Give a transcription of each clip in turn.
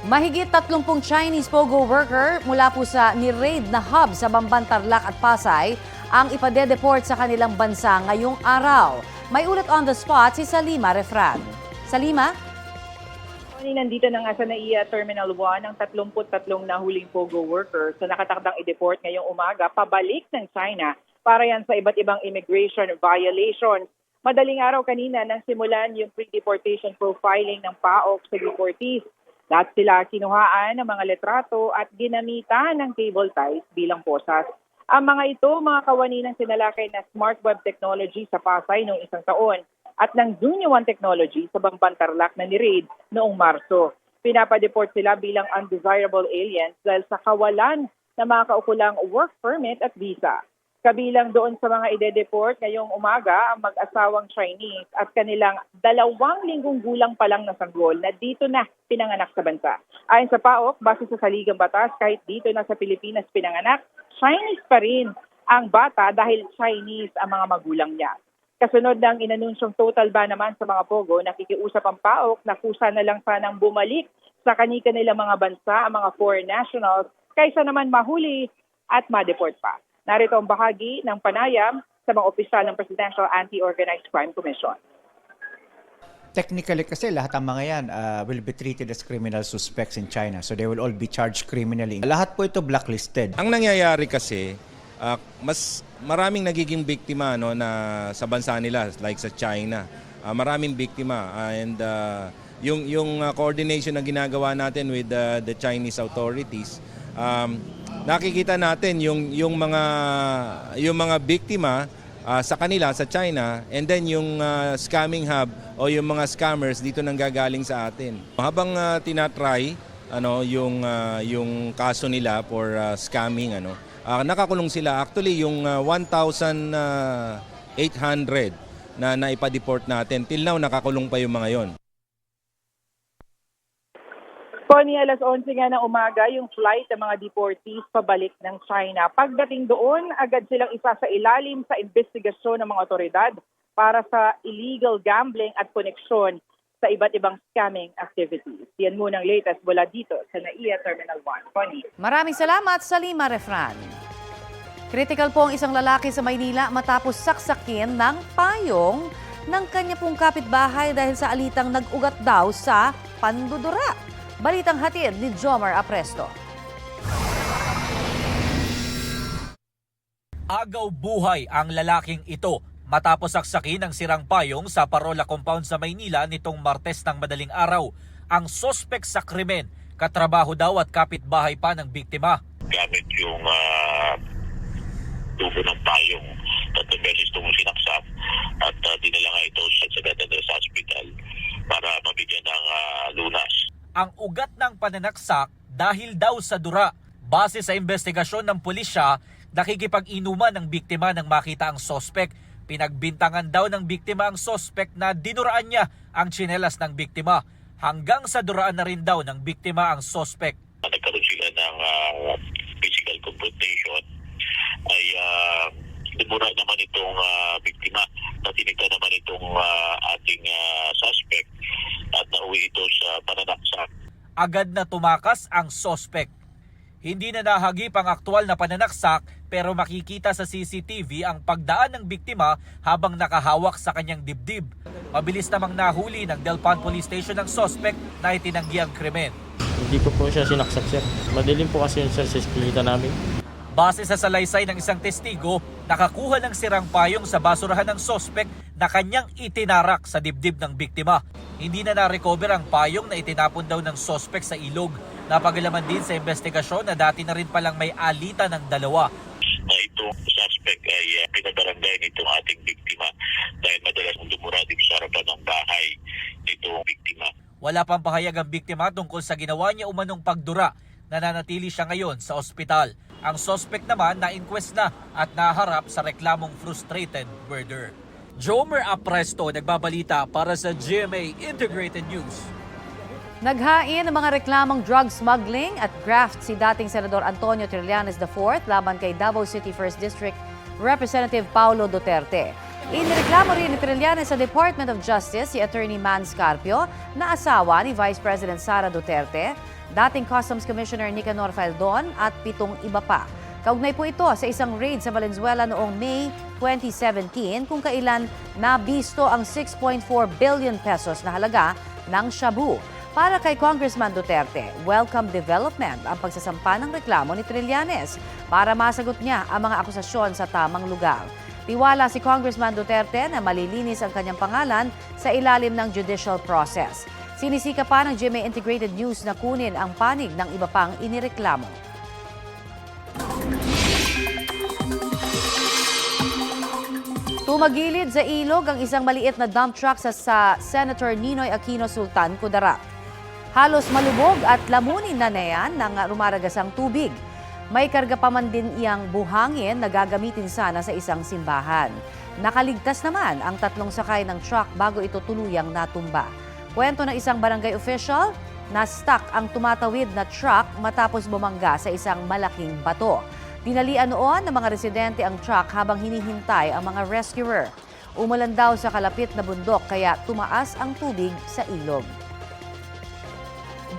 Mahigit 30 Chinese POGO worker mula po sa ni-raid na hub sa Bamban, Tarlac at Pasay ang ipadedeport sa kanilang bansa ngayong araw. May ulat on the spot si Salima Refran. Salima? Tony, nandito na nga sa NAIA Terminal 1 ang 33 na huling POGO workers na nakatakdang i-deport ngayong umaga pabalik ng China para yan sa iba't ibang immigration violations. Madaling araw kanina nang simulan yung pre-deportation profiling ng PAOK sa deportees. Lahat sila kinuhaan ng mga letrato at ginamitan ng cable ties bilang posas. Ang mga ito, mga kawani ng sinalakay na smart web technology sa Pasay noong isang taon at ng Junior One Technology sa Bamban Tarlac na ni-raid noong Marso. Pinapadeport sila bilang undesirable aliens dahil sa kawalan ng mga kaukulang work permit at visa. Kabilang doon sa mga ide-deport ngayong umaga ang mag-asawang Chinese at kanilang dalawang linggong gulang pa lang na sanggol na dito na pinanganak sa bansa. Ayon sa PAOK, base sa saligang batas, kahit dito na sa Pilipinas pinanganak, Chinese pa rin ang bata dahil Chinese ang mga magulang niya. Kasunod ng inanunsyong total ban naman sa mga pogo, nakikiusap ang PAOK na kusa na lang sanang bumalik sa kanika nilang mga bansa ang mga foreign nationals kaysa naman mahuli at ma-deport pa. Narito ang bahagi ng panayam sa mga opisyal ng Presidential Anti-Organized Crime Commission. Technically kasi lahat ng mga yan uh, will be treated as criminal suspects in China. So they will all be charged criminally. Lahat po ito blacklisted. Ang nangyayari kasi, ah, mas maraming nagiging biktima no, na sa bansa nila, like sa China. Ah, maraming biktima. Ah, and ah, yung, yung ah, coordination na ginagawa natin with ah, the Chinese authorities, um, nakikita natin yung, yung, mga, yung mga biktima ah, sa kanila, sa China, and then yung ah, scamming hub o yung mga scammers dito nang gagaling sa atin. Habang ah, tinatry ano yung ah, yung kaso nila for ah, scamming ano, ah, nakakulong sila. Actually yung ah, 1,800 na naipa-deport natin till now nakakulong pa yung mga yon. Connie, alas 11 nga ng umaga, yung flight ng mga deportees pabalik ng China. Pagdating doon, agad silang isa sa ilalim sa investigasyon ng mga otoridad para sa illegal gambling at koneksyon sa iba't ibang scamming activities. Yan muna ang latest mula dito sa NAIA Terminal 1. Connie. Maraming salamat, Salima Refran. Critical po ang isang lalaki sa Maynila matapos saksakin ng payong ng kanya pong kapitbahay dahil sa alitang nag-ugat daw sa pandudura. Balitang hatid ni Jomar Apresto. Agaw buhay ang lalaking ito matapos saksakin ng sirang payong sa Parola Compound sa Maynila nitong Martes ng madaling araw. Ang sospek sa krimen, katrabaho daw at kapitbahay pa ng biktima. gamit yung tubo ng payong tatlong beses itong sinaksak at uh, dinala nga ito sa Sagada sa hospital para mabigyan ng ah, lunas. Ang ugat ng pananaksak dahil daw sa dura. Base sa investigasyon ng pulisya, nakikipag-inuman ng biktima nang makita ang sospek. Pinagbintangan daw ng biktima ang sospek na dinuraan niya ang tsinelas ng biktima. Hanggang sa duraan na rin daw ng biktima ang sospek. Nagkaroon sila ng ah, physical confrontation ay uh, dumura naman itong ah, biktima na tinignan naman itong ah, ating ah, suspect at nauwi ito sa pananaksak. Agad na tumakas ang sospek. Hindi na nahagip ang aktwal na pananaksak pero makikita sa CCTV ang pagdaan ng biktima habang nakahawak sa kanyang dibdib. Mabilis namang nahuli ng Delpan Police Station ang sospek na itinanggi ang krimen. Hindi ko po siya sinaksak sir. Madilim po kasi yun sir sa kita namin. Base sa salaysay ng isang testigo, nakakuha ng sirang payong sa basurahan ng sospek na kanyang itinarak sa dibdib ng biktima. Hindi na na-recover ang payong na itinapon daw ng sospek sa ilog. Napagalaman din sa investigasyon na dati na rin palang may alitan ng dalawa. na itong suspect ay uh, pinabarangay nitong ating biktima dahil madalas dumura din sa harapan ng bahay nitong biktima. Wala pang pahayag ang biktima tungkol sa ginawa niya umanong pagdura. Nananatili siya ngayon sa ospital. Ang sospek naman na inquest na at naharap sa reklamong frustrated murder. Jomer Apresto nagbabalita para sa GMA Integrated News. Naghain ng mga reklamong drug smuggling at graft si dating Senador Antonio Trillanes IV laban kay Davao City 1st District Representative Paulo Duterte. Inireklamo rin ni Trillanes sa Department of Justice si Attorney Man Scarpio na asawa ni Vice President Sara Duterte dating Customs Commissioner Nicanor Faldon at pitong iba pa. Kaugnay po ito sa isang raid sa Valenzuela noong May 2017 kung kailan nabisto ang 6.4 billion pesos na halaga ng shabu. Para kay Congressman Duterte, welcome development ang pagsasampa ng reklamo ni Trillanes para masagot niya ang mga akusasyon sa tamang lugar. Tiwala si Congressman Duterte na malilinis ang kanyang pangalan sa ilalim ng judicial process. Sinisika pa ng GMA Integrated News na kunin ang panig ng iba pang inireklamo. Tumagilid sa ilog ang isang maliit na dump truck sa, sa Senator Ninoy Aquino Sultan, Kudarat. Halos malubog at lamunin na na yan ng rumaragasang tubig. May karga pa man din iyang buhangin na gagamitin sana sa isang simbahan. Nakaligtas naman ang tatlong sakay ng truck bago ito tuluyang natumba. Kwento ng isang barangay official, na stuck ang tumatawid na truck matapos bumangga sa isang malaking bato. Dinalian noon ng mga residente ang truck habang hinihintay ang mga rescuer. Umulan daw sa kalapit na bundok kaya tumaas ang tubig sa ilog.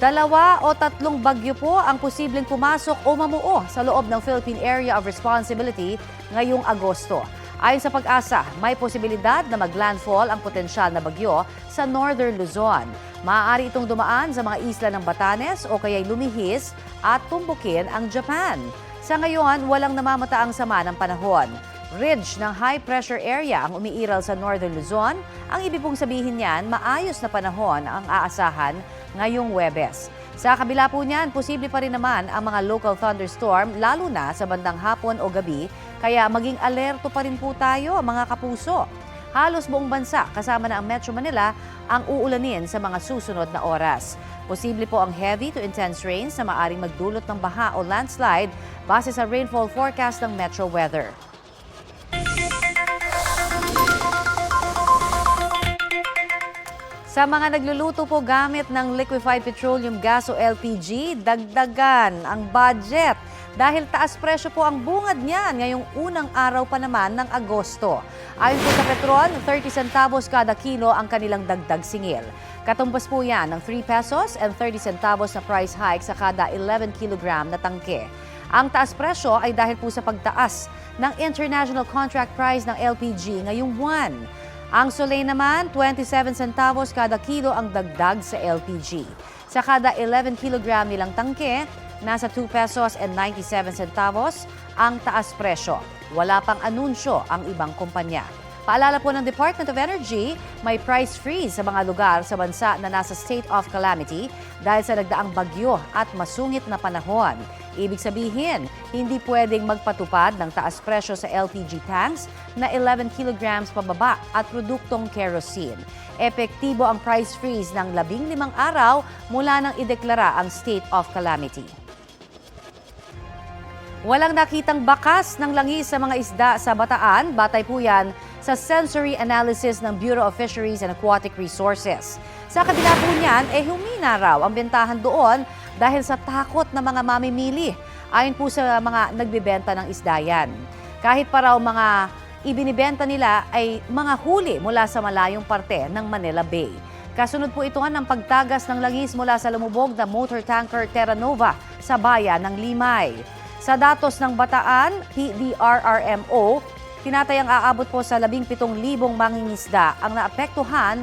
Dalawa o tatlong bagyo po ang posibleng pumasok o mamuo sa loob ng Philippine Area of Responsibility ngayong Agosto. Ayon sa pag-asa, may posibilidad na maglandfall ang potensyal na bagyo sa Northern Luzon. Maaari itong dumaan sa mga isla ng Batanes o kaya'y lumihis at tumbukin ang Japan. Sa ngayon, walang namamataang sama ng panahon. Ridge ng high pressure area ang umiiral sa Northern Luzon. Ang ibig pong sabihin niyan, maayos na panahon ang aasahan ngayong Webes. Sa kabila po niyan, posible pa rin naman ang mga local thunderstorm lalo na sa bandang hapon o gabi, kaya maging alerto pa rin po tayo mga kapuso. Halos buong bansa kasama na ang Metro Manila ang uulanin sa mga susunod na oras. Posible po ang heavy to intense rains na maaring magdulot ng baha o landslide base sa rainfall forecast ng Metro Weather. Sa mga nagluluto po gamit ng liquefied petroleum gas o LPG, dagdagan ang budget dahil taas presyo po ang bungad niyan ngayong unang araw pa naman ng Agosto. Ayon po sa Petron, 30 centavos kada kilo ang kanilang dagdag singil. Katumbas po yan ng 3 pesos and 30 centavos na price hike sa kada 11 kilogram na tangke. Ang taas presyo ay dahil po sa pagtaas ng international contract price ng LPG ngayong buwan. Ang Soleil naman, 27 centavos kada kilo ang dagdag sa LPG. Sa kada 11 kilogram nilang tangke, nasa 2 pesos and 97 centavos ang taas presyo. Wala pang anunsyo ang ibang kumpanya. Paalala po ng Department of Energy, may price freeze sa mga lugar sa bansa na nasa state of calamity dahil sa nagdaang bagyo at masungit na panahon. Ibig sabihin, hindi pwedeng magpatupad ng taas presyo sa LPG tanks na 11 kilograms pababa at produktong kerosene. Epektibo ang price freeze ng labing limang araw mula nang ideklara ang state of calamity. Walang nakitang bakas ng langis sa mga isda sa Bataan. Batay po yan sa sensory analysis ng Bureau of Fisheries and Aquatic Resources. Sa kabila po niyan, eh humina raw ang bentahan doon dahil sa takot ng mga mamimili. Ayon po sa mga nagbebenta ng isda yan. Kahit pa raw mga ibinibenta nila ay mga huli mula sa malayong parte ng Manila Bay. Kasunod po ito ng pagtagas ng langis mula sa lumubog na motor tanker Terra Nova sa bayan ng Limay. Sa datos ng Bataan, PDRRMO, tinatayang aabot po sa 17,000 mangingisda ang naapektuhan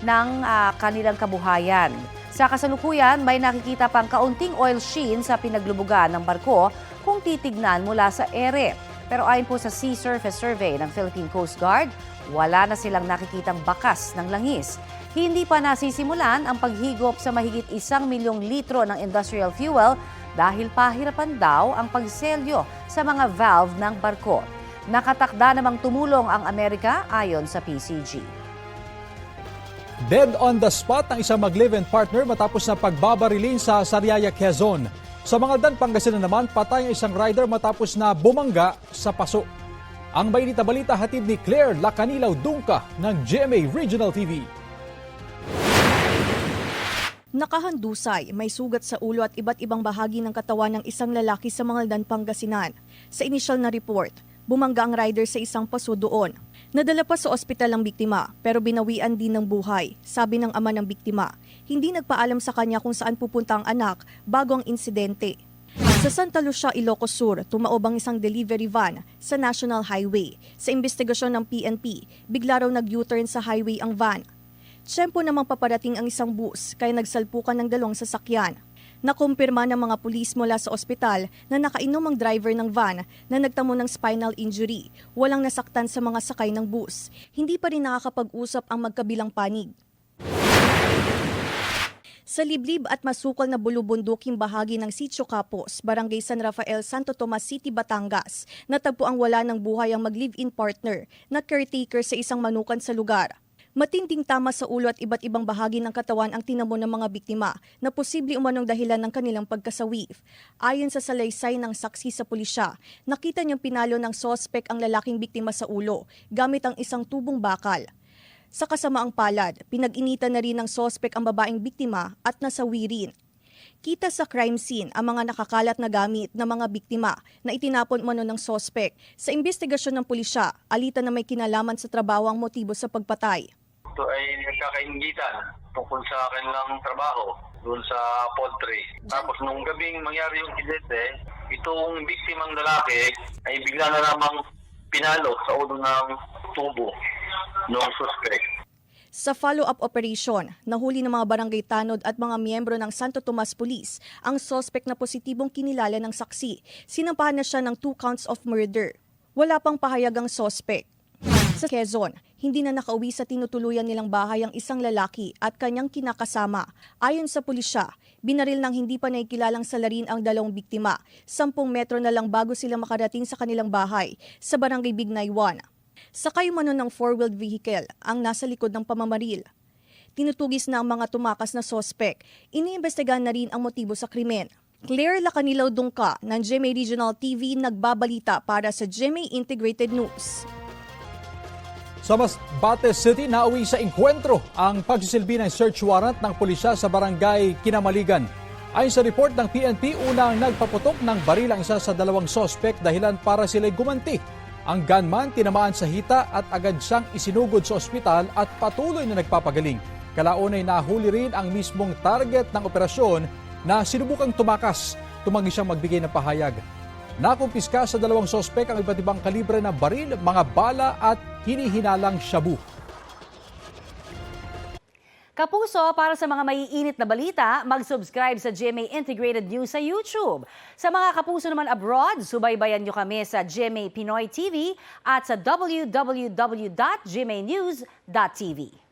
ng ah, kanilang kabuhayan. Sa kasalukuyan, may nakikita pang kaunting oil sheen sa pinaglubugan ng barko kung titignan mula sa ere. Pero ayon po sa Sea Surface Survey ng Philippine Coast Guard, wala na silang nakikitang bakas ng langis. Hindi pa nasisimulan ang paghigop sa mahigit isang milyong litro ng industrial fuel dahil pahirapan daw ang pagselyo sa mga valve ng barko. Nakatakda namang tumulong ang Amerika ayon sa PCG. Dead on the spot ang isang mag-live-in partner matapos na pagbabarilin sa Sariaya, Quezon. Sa mga Dan, Pangasinan naman, patay ang isang rider matapos na bumangga sa paso. Ang mainit na balita hatid ni Claire Lacanilaw Dungka ng GMA Regional TV. Nakahandusay, may sugat sa ulo at iba't ibang bahagi ng katawan ng isang lalaki sa Mangaldan, Pangasinan. Sa initial na report, bumangga ang rider sa isang paso doon. Nadala pa sa ospital ang biktima pero binawian din ng buhay, sabi ng ama ng biktima. Hindi nagpaalam sa kanya kung saan pupunta ang anak bago ang insidente. Sa Santa Lucia, Ilocos Sur, tumaob ang isang delivery van sa National Highway. Sa investigasyon ng PNP, bigla raw nag-U-turn sa highway ang van. Tiyempo namang paparating ang isang bus kaya nagsalpukan ng dalawang sasakyan. Nakumpirma ng mga pulis mula sa ospital na nakainom ang driver ng van na nagtamo ng spinal injury. Walang nasaktan sa mga sakay ng bus. Hindi pa rin nakakapag-usap ang magkabilang panig. Sa liblib at masukal na bulubunduking bahagi ng Sitio Capos, Barangay San Rafael, Santo Tomas City, Batangas, natagpo ang wala ng buhay ang mag-live-in partner na caretaker sa isang manukan sa lugar. Matinding tama sa ulo at iba't ibang bahagi ng katawan ang tinamo ng mga biktima na posible umanong dahilan ng kanilang pagkasawif. Ayon sa salaysay ng saksi sa pulisya, nakita niyang pinalo ng sospek ang lalaking biktima sa ulo gamit ang isang tubong bakal. Sa kasamaang palad, pinag-initan na rin ng sospek ang babaeng biktima at nasawi rin. Kita sa crime scene ang mga nakakalat na gamit ng mga biktima na itinapon umano ng sospek. Sa investigasyon ng pulisya, alita na may kinalaman sa trabaho ang motibo sa pagpatay. Ito ay nagkakaingitan tungkol sa kanilang trabaho doon sa poultry. Tapos nung gabing mangyari yung insidente, itong biktimang lalaki ay bigla na lamang pinalo sa ulo ng tubo ng suspect. Sa follow-up operation, nahuli ng mga barangay tanod at mga miyembro ng Santo Tomas Police ang sospek na positibong kinilala ng saksi. Sinampahan na siya ng two counts of murder. Wala pang pahayag ang sospek. Sa Quezon, hindi na nakauwi sa tinutuluyan nilang bahay ang isang lalaki at kanyang kinakasama. Ayon sa pulisya, binaril ng hindi pa naikilalang salarin ang dalawang biktima. Sampung metro na lang bago sila makarating sa kanilang bahay sa barangay Bignay 1. Sakay umano ng four-wheeled vehicle ang nasa likod ng pamamaril. Tinutugis na ang mga tumakas na sospek. Iniimbestigahan na rin ang motibo sa krimen. Claire Lacanilaw Dungka ng GMA Regional TV nagbabalita para sa GMA Integrated News. Sa Masbate City, nauwi sa inkwentro ang pagsisilbi ng search warrant ng pulisya sa barangay Kinamaligan. Ayon sa report ng PNP, unang nagpaputok ng baril ang isa sa dalawang sospek dahilan para sila'y gumanti. Ang gunman tinamaan sa hita at agad siyang isinugod sa ospital at patuloy na nagpapagaling. Kalaunay nahuli rin ang mismong target ng operasyon na sinubukang tumakas. Tumanggi siyang magbigay ng pahayag. Nakumpiska sa dalawang sospek ang iba't ibang kalibre ng baril, mga bala at hinihinalang shabu. Kapuso, para sa mga maiinit na balita, mag-subscribe sa GMA Integrated News sa YouTube. Sa mga kapuso naman abroad, subaybayan nyo kami sa GMA Pinoy TV at sa www.gmanews.tv.